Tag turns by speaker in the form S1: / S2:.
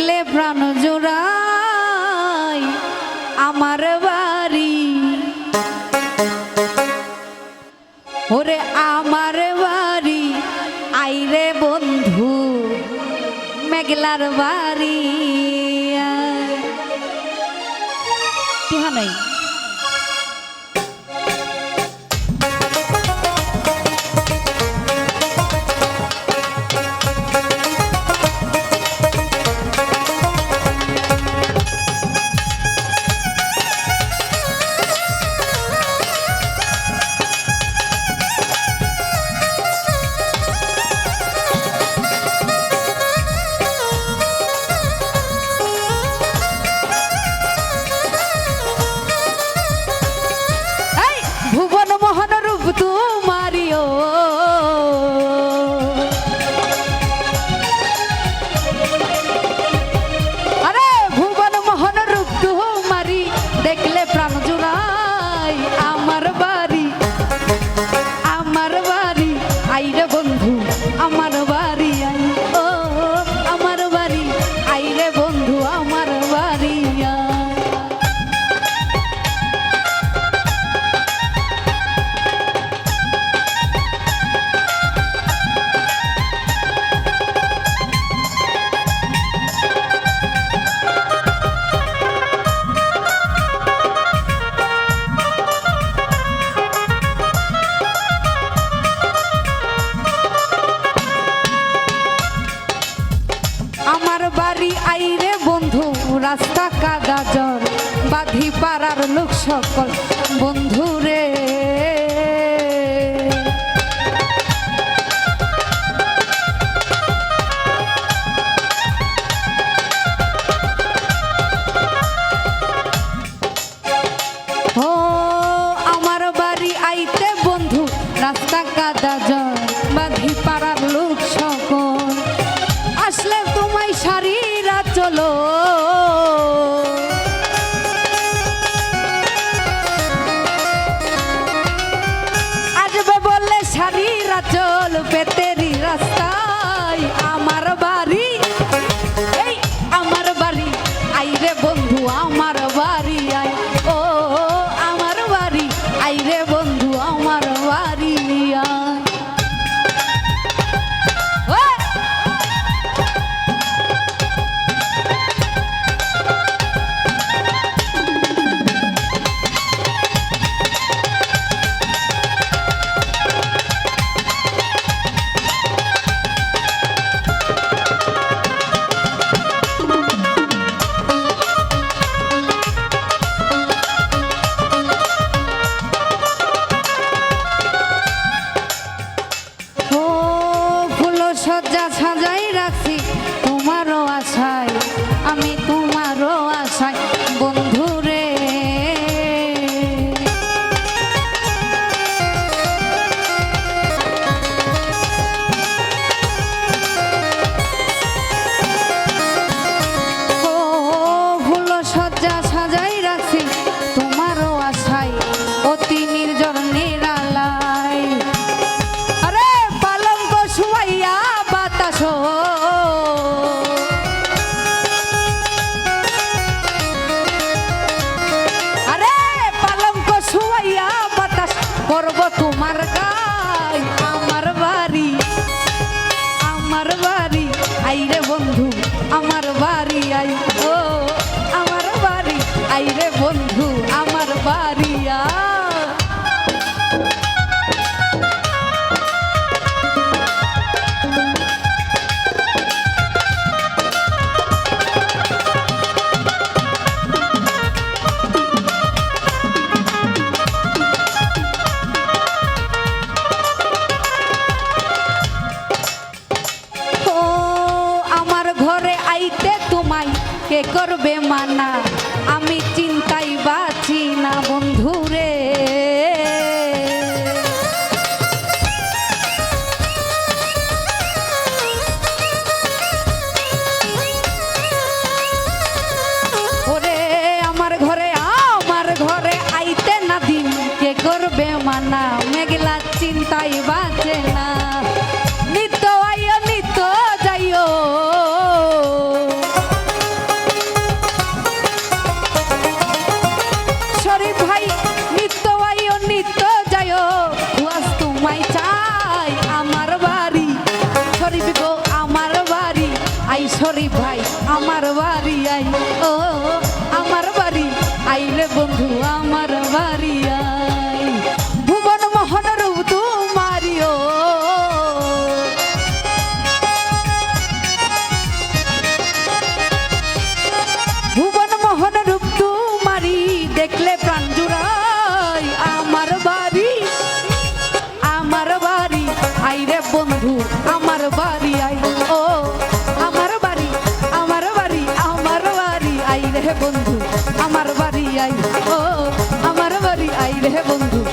S1: থাকলে প্রাণ জোড়াই আমার বাড়ি। ওরে আমার বাড়ি আইরে বন্ধু মেঘলার বাড়ি। টিহা নাই? বাধি পাড়ার লোক সকল বন্ধু রে। ও, আমার বাড়ি আইতে বন্ধু, রাস্তা বাধি পাড়ার লোক আসলে চলো। করবে মানা? আমি চিন্তাই বেমানা, মেঘলা চিন্তাই বাজে না। নিত্য আইও নিত্য যাইও শরীফ ভাই নিত্য আইও নিত্য যাইও ওয়াজ তোমায় চাই আমার বাড়ি। শরীফ গো, আমার বাড়ি। আই শরীফ ভাই, আমার বাড়ি, আই। ও, আমার বাড়ি। আইলে বন্ধু, আমার বাড়ি। আইরে ও আমার বাড়ি আই আইরে বন্ধু।